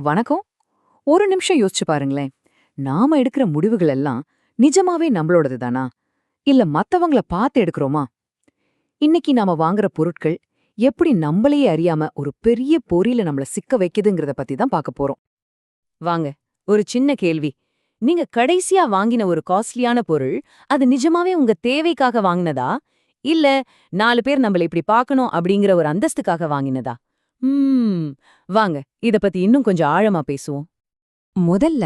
வணக்கம். ஒரு நிமிஷம் யோசிச்சு பாருங்களேன். நாம எடுக்கிற முடிவுகள் எல்லாம் நிஜமாவே நம்மளோடது தானா? இல்ல மத்தவங்கள பார்த்து எடுக்கிறோமா? இன்னைக்கு நாம வாங்குற பொருட்கள் எப்படி நம்மளையே அறியாம ஒரு பெரிய பொறியில நம்மள சிக்க வைக்குதுங்கிறத பத்தி தான் பார்க்க போறோம். வாங்க ஒரு சின்ன கேள்வி. நீங்க கடைசியா வாங்கின ஒரு காஸ்ட்லியான பொருள் அது நிஜமாவே உங்க தேவைக்காக வாங்கினதா? இல்ல நாலு பேர் நம்மள இப்படி பார்க்கணும் அப்படிங்கிற ஒரு அந்தஸ்துக்காக வாங்கினதா? வாங்க இத பத்தி இன்னும் கொஞ்சம் ஆழமா பேசுவோம். முதல்ல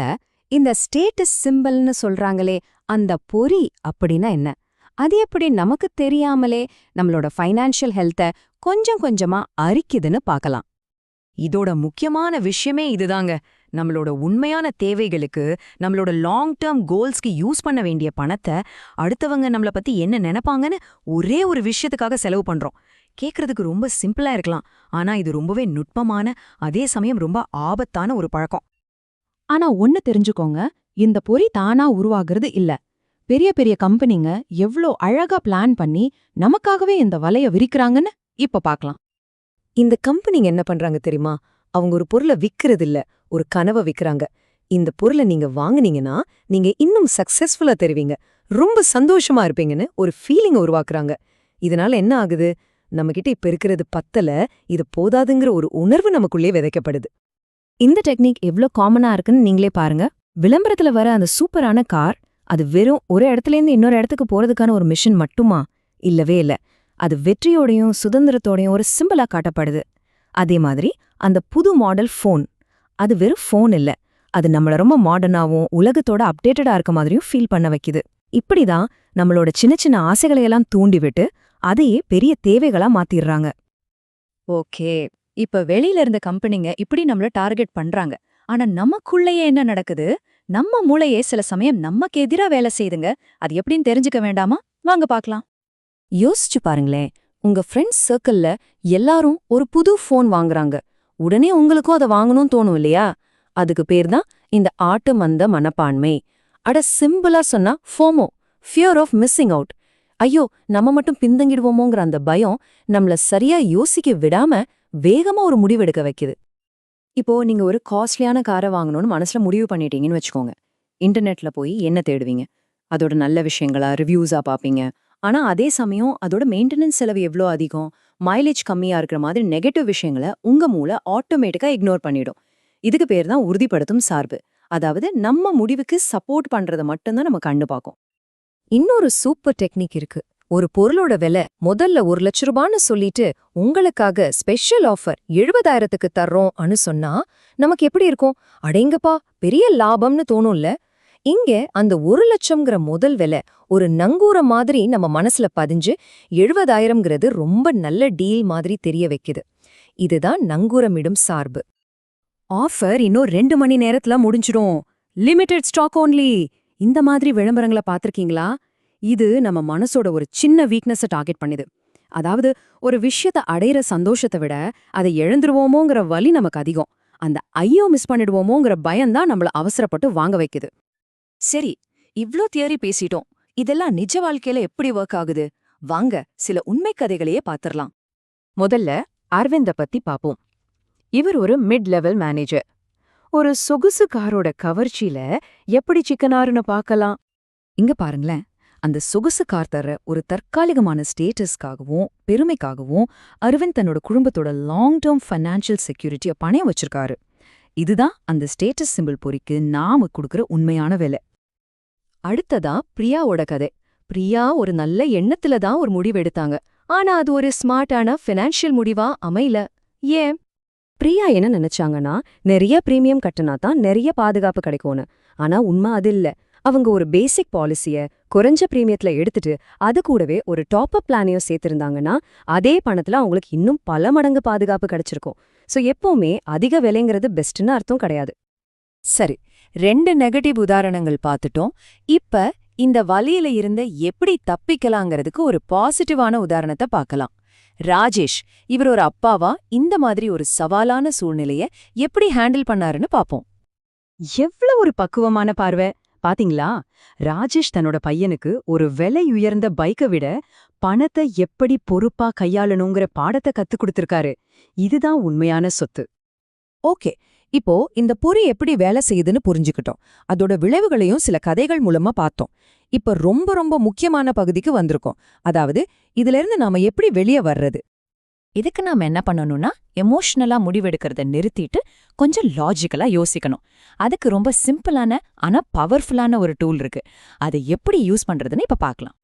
இந்த ஸ்டேட்டஸ் சிம்பல்னு சொல்றாங்களே அந்த பொறி அப்படின்னா என்ன? அது எப்படி நமக்கு தெரியாமலே நம்மளோட ஃபைனான்ஷியல் ஹெல்த்த கொஞ்சம் கொஞ்சமா அரிக்குதுன்னு பார்க்கலாம் இதோட முக்கியமான விஷயமே இதுதாங்க. நம்மளோட உண்மையான தேவைகளுக்கு நம்மளோட லாங் டேர்ம் கோல்ஸ்க்கு யூஸ் பண்ண வேண்டிய பணத்தை அடுத்தவங்க நம்மள பத்தி என்ன நினைப்பாங்கன்னு ஒரே ஒரு விஷயத்துக்காக செலவு பண்றோம். கேக்குறதுக்கு ரொம்ப சிம்பிளா இருக்கலாம். ஆனா இது ரொம்பவே நுட்பமான அதே சமயம் ரொம்ப ஆபத்தான ஒரு பழக்கம். ஆனா ஒன்னு தெரிஞ்சுக்கோங்க. இந்த பொறி தானா உருவாகிறது இல்ல. பெரிய பெரிய கம்பெனிங்க எவ்ளோ அழகா பிளான் பண்ணி நமக்காகவே இந்த வலைய விரிக்கிறாங்கன்னு இப்ப பார்க்கலாம் இந்த கம்பெனிங்க என்ன பண்றாங்க தெரியுமா? அவங்க ஒரு பொருளை விக்கிறது இல்ல ஒரு கனவை விக்கிறாங்க. இந்த பொருளை நீங்க வாங்குனீங்கன்னா நீங்க இன்னும் சக்சஸ்ஃபுல்லா தெரிவீங்க. ரொம்ப சந்தோஷமா இருப்பீங்கன்னு ஒரு ஃபீலிங் உருவாக்குறாங்க. இதனால என்ன ஆகுது? நம்மகிட்ட இப்ப இருக்கிறது பத்தல இது போதாதுங்கிற ஒரு உணர்வு நமக்குள்ளே விதைக்கப்படுது. இந்த டெக்னிக் எவ்ளோ காமனா இருக்குன்னு நீங்களே பாருங்க. விளம்பரத்துல வர அந்த சூப்பரான கார் அது வெறும் ஒரு இடத்துலேருந்து இன்னொரு இடத்துக்கு போறதுக்கான ஒரு மிஷின் மட்டுமா? இல்லவே இல்ல. அது வெற்றியோடையும் சுதந்திரத்தோடையும் ஒரு சிம்பிளா காட்டப்படுது. அதே மாதிரி அந்த புது மாடல் ஃபோன் அது வெறும் ஃபோன் இல்ல அது நம்மள ரொம்ப மாடர்னாவும் உலகத்தோட அப்டேட்டடா இருக்க மாதிரியும் ஃபீல் பண்ண வைக்குது. இப்படிதான் நம்மளோட சின்ன சின்ன ஆசைகளையெல்லாம் தூண்டிவிட்டு அதையே பெரிய தேவைகளா மாத்திடுறாங்க ஓகே. இப்ப வெளியில இருந்த கம்பெனிங்க இப்படி நம்மள டார்கெட் பண்றாங்க. ஆனா நமக்குள்ளேயே என்ன நடக்குது? நம்ம மூளையே சில சமயம் நமக்கு எதிரா வேலை செய்துங்க. அது எப்படின்னு தெரிஞ்சுக்க வேண்டாமா? வாங்க பார்க்கலாம் யோசிச்சு பாருங்களேன். உங்க ஃப்ரெண்ட்ஸ் சர்க்கிள்ல எல்லாரும் ஒரு புது ஃபோன் வாங்குறாங்க. உடனே உங்களுக்கும் அதை வாங்கணும்னு தோணும் இல்லையா? அதுக்கு பேர் தான் இந்த ஆட்டு மந்த மனப்பான்மை. அட சிம்பிளா சொன்னா FOMO fear of missing out ஐயோ நம்ம மட்டும் பின்தங்கிடுவோமோங்கிற அந்த பயம் நம்மள சரியா யோசிக்க விடாம வேகமா ஒரு முடிவெடுக்க வைக்குது. இப்போ நீங்க ஒரு காஸ்ட்லியான காரை வாங்கணும்னு மனசுல முடிவு பண்ணிட்டீங்கன்னு வச்சுக்கோங்க. இன்டர்நெட்ல போய் என்ன தேடுவீங்க? அதோட நல்ல விஷயங்களா? ரிவ்யூஸா பாப்பீங்க. ஆனா அதே சமயம் அதோட மெயின்டெனன்ஸ் செலவு எவ்வளோ அதிகம்? மைலேஜ் கம்மியா இருக்கிற மாதிரி நெகட்டிவ் விஷயங்களை உங்க மூளை ஆட்டோமேட்டிக்கா இக்னோர் பண்ணிடும். இதுக்கு பேர் தான் உறுதிப்படுத்தும் சார்பு. அதாவது நம்ம முடிவுக்கு சப்போர்ட் பண்றதை மட்டும்தான் நம்ம கண்ணு பார்க்கும் இன்னொரு சூப்பர் டெக்னிக் இருக்கு. ஒரு பொருளோட விலை முதல்ல ஒரு லட்ச ரூபான்னு சொல்லிட்டு உங்களுக்காக ஸ்பெஷல் ஆஃபர் எழுபதாயிரத்துக்கு தர்றோம் அனு சொன்னா நமக்கு எப்படி இருக்கும்? அடேங்கப்பா பெரிய லாபம்னு தோணும்ல. இங்க அந்த ஒரு லட்சம்ங்கிற முதல் விலை ஒரு நங்கூர மாதிரி நம்ம மனசுல பதிஞ்சு எழுபதாயிரம்ங்கிறது ரொம்ப நல்ல டீல் மாதிரி தெரிய வைக்குது. இதுதான் நங்கூரமிடும் சார்பு. ஆஃபர் இன்னும் ரெண்டு மணி நேரத்துல முடிஞ்சிடும். லிமிடெட் ஸ்டாக் ஓன்லி இந்த மாதிரி விளம்பரங்களை பார்த்துருக்கீங்களா? இது நம்ம மனசோட ஒரு சின்ன வீக்னஸை டார்கெட் பண்ணுது. அதாவது ஒரு விஷயத்த அடையிற சந்தோஷத்தை விட அதை எழுந்துருவோமோங்கிற வலி நமக்கு அதிகம். அந்த ஐயோ மிஸ் பண்ணிடுவோமோங்கிற பயம்தான் நம்மள அவசரப்பட்டு வாங்க வைக்குது. சரி இவ்ளோ தியரி பேசிட்டோம். இதெல்லாம் நிஜ வாழ்க்கையில எப்படி ஒர்க் ஆகுது? வாங்க சில உண்மை கதைகளையே பாத்திரலாம் முதல்ல அரவிந்த பத்தி பாப்போம். இவர் ஒரு மிட் லெவல் மேனேஜர் ஒரு சொகுசு காரோட கவர்ச்சியில எப்படி சிக்கனாருன்னு பார்க்கலாம். இங்க பாருங்களேன். அந்த சொகுசு கார் தர ஒரு தற்காலிகமான ஸ்டேட்டஸ்க்காகவும் பெருமைக்காகவும் அரவிந்த் தன்னோட குடும்பத்தோட லாங் டேர்ம் ஃபைனான்ஷியல் செக்யூரிட்டிய பணையம் வச்சிருக்காரு. இதுதான் அந்த ஸ்டேட்டஸ் சிம்பிள் பொறிக்கு நாம கொடுக்கற உண்மையான விலை. அடுத்ததா பிரியாவோட கதை. பிரியா ஒரு நல்ல எண்ணத்துல தான் ஒரு முடிவு எடுத்தாங்க. ஆனா அது ஒரு ஸ்மார்ட்டான ஃபினான்ஷியல் முடிவா அமையல. ஏன்? பிரியா என்ன நினைச்சாங்கன்னா நிறைய பிரீமியம் கட்டினா தான் நிறைய பாதுகாப்பு கிடைக்கும்னு. ஆனா உண்மை அது இல்ல. அவங்க ஒரு பேசிக் பாலிசிய குறைஞ்ச பிரீமியத்துல எடுத்துட்டு அது கூடவே ஒரு டாப் அப் பிளானையும் சேர்த்திருந்தாங்கன்னா அதே பணத்துல அவங்களுக்கு இன்னும் பல மடங்கு பாதுகாப்பு கிடைச்சிருக்கும். சோ எப்பவுமே அதிக விலைங்கிறது பெஸ்ட்னு அர்த்தம் கிடையாது. சரி ரெண்டு நெகட்டிவ் உதாரணங்கள் பார்த்துட்டோம். இப்ப இந்த வலியில இருந்து எப்படி தப்பிக்கலாங்கிறதுக்கு ஒரு பாசிட்டிவான உதாரணத்தை பார்க்கலாம். ராஜேஷ் இவர் ஒரு அப்பாவா? இந்த மாதிரி ஒரு சவாலான சூழ்நிலைய எப்படி ஹேண்டில் பண்ணாருன்னு பாப்போம். எவ்வளவு ஒரு பக்குவமான பார்வை. பாத்தீங்களா? ராஜேஷ் தன்னோட பையனுக்கு ஒரு விலை உயர்ந்த பைக்கை விட பணத்தை எப்படி பொறுப்பா கையாளணுங்கிற பாடத்தை கத்துக் கொடுத்திருக்காரு. இதுதான் உண்மையான சொத்து. ஓகே இப்போ இந்த பொறி எப்படி வேலை செய்யுதுன்னு புரிஞ்சுக்கிட்டோம். அதோட விளைவுகளையும் சில கதைகள் மூலமா பார்த்தோம். இப்ப ரொம்ப ரொம்ப முக்கியமான பகுதிக்கு வந்திருக்கோம். அதாவது இதுல இருந்து நாம எப்படி வெளியே வர்றது? இதுக்கு நாம என்ன பண்ணணும்னா எமோஷனலா முடிவெடுக்கிறத நிறுத்திட்டு கொஞ்சம் லாஜிக்கலா யோசிக்கணும். அதுக்கு ரொம்ப சிம்பிளான ஆனா பவர்ஃபுல்லான ஒரு டூல் இருக்கு. அதை எப்படி யூஸ் பண்றதுன்னு இப்ப பார்க்கலாம்.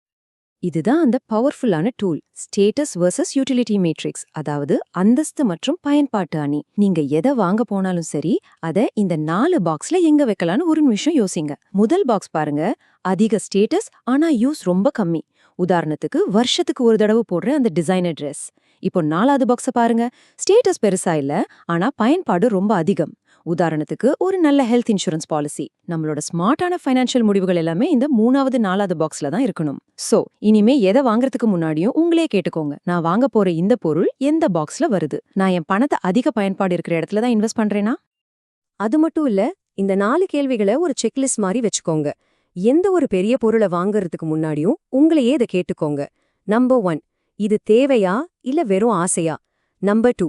இதுதான் அந்த பவர்ஃபுல்லான tool status versus utility matrix அதாவது அந்தஸ்து மற்றும் பயன்பாட்டு அணி. நீங்க எதை வாங்க போனாலும் சரி அத இந்த நாலு பாக்ஸ்ல எங்க வைக்கலாம்னு ஒரு நிமிஷம் யோசிங்க. முதல் பாக்ஸ் பாருங்க அதிக ஸ்டேட்டஸ் ஆனா யூஸ் ரொம்ப கம்மி. உதாரணத்துக்கு வருஷத்துக்கு ஒரு தடவை போடுற அந்த டிசைனர் ட்ரெஸ் இப்போ நாலாவது பாக்ஸ பாருங்க ஸ்டேட்டஸ் பெருசா இல்ல ஆனா பயன்பாடு ரொம்ப அதிகம். உதாரணத்துக்கு ஒரு நல்ல ஹெல்த் இன்சூரன்ஸ் பாலிசி நம்மளோட ஸ்மார்ட்டான ஃபைனான்ஷியல் முடிவுகள் எல்லாமே இந்த மூணாவது நாலாவது பாக்ஸ்ல தான் இருக்கணும். சோ இனிமே எதை வாங்குறதுக்கு முன்னாடியும் உங்களே கேட்டுக்கோங்க. நான் வாங்க போற இந்த பொருள் எந்த பாக்ஸ்ல வருது? நான் என் பணத்தை அதிக பயன்பாடு இருக்கிற இடத்துல தான் இன்வெஸ்ட் பண்றேனா? அது மட்டும் இல்ல இந்த நாலு கேள்விகளை ஒரு செக்லிஸ்ட் மாதிரி வச்சுக்கோங்க. எந்த ஒரு பெரிய பொருளை வாங்குறதுக்கு முன்னாடியும் உங்களையே இதை கேட்டுக்கோங்க. நம்பர் ஒன் இது தேவையா இல்ல வெறும் ஆசையா? நம்பர் டூ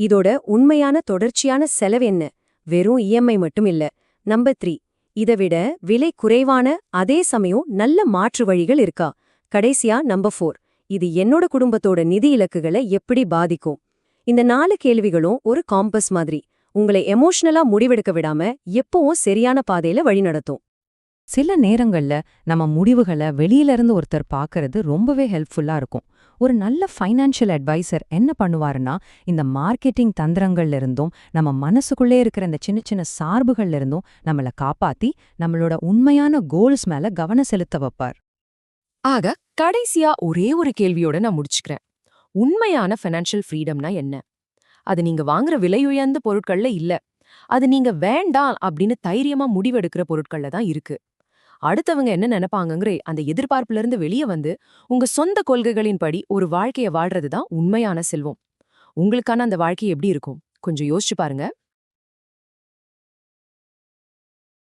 இதோட உண்மையான தொடர்ச்சியான செலவு என்ன? வெறும் இஎம்ஐ மட்டும் இல்ல நம்பர் த்ரீ. இதை விட விலை குறைவான அதே சமயம் நல்ல மாற்று வழிகள் இருக்கா? கடைசியா நம்பர் ஃபோர். இது என்னோட குடும்பத்தோட நிதி இலக்குகளை எப்படி பாதிக்கும்? இந்த நாலு கேள்விகளும் ஒரு காம்பஸ் மாதிரி. உங்களை எமோஷனலா முடிவெடுக்க விடாம எப்பவும் சரியான பாதையில வழிநடத்தும் சில நேரங்கள்ல நம்ம முடிவுகளை வெளியில இருந்து ஒருத்தர் பாக்குறது ரொம்பவே ஹெல்ப்ஃபுல்லா இருக்கும். ஒரு நல்ல ஃபைனான்ஷியல் அட்வைசர் என்ன பண்ணுவாருன்னா இந்த மார்க்கெட்டிங் தந்திரங்கள்ல இருந்தும் நம்ம மனசுக்குள்ளே இருக்கிற இந்த சின்ன சின்ன சார்புகள்ல இருந்தும் நம்மள காப்பாத்தி நம்மளோட உண்மையான கோல்ஸ் மேல கவனம் செலுத்த வைப்பார். ஆக கடைசியா ஒரே ஒரு கேள்வியோட நான் முடிச்சுக்கிறேன். உண்மையான ஃபைனான்ஷியல் ஃப்ரீடம்னா என்ன? அது நீங்க வாங்குற விலையுயர்ந்த பொருட்கள்ல இல்ல. அது நீங்க வேண்டாம் அப்படின்னு தைரியமா முடிவெடுக்கிற பொருட்கள்ல தான் இருக்கு. அடுத்தவங்க என்ன நினைப்பாங்கங்கிற அந்த எதிர்பார்ப்புல இருந்து வெளியே வந்து உங்க சொந்த கொள்கைகளின்படி ஒரு வாழ்க்கைய வாழ்றது தான் உண்மையான செல்வம். உங்களுக்கான அந்த வாழ்க்கை எப்படி இருக்கும்? கொஞ்சம் யோசிச்சு பாருங்க.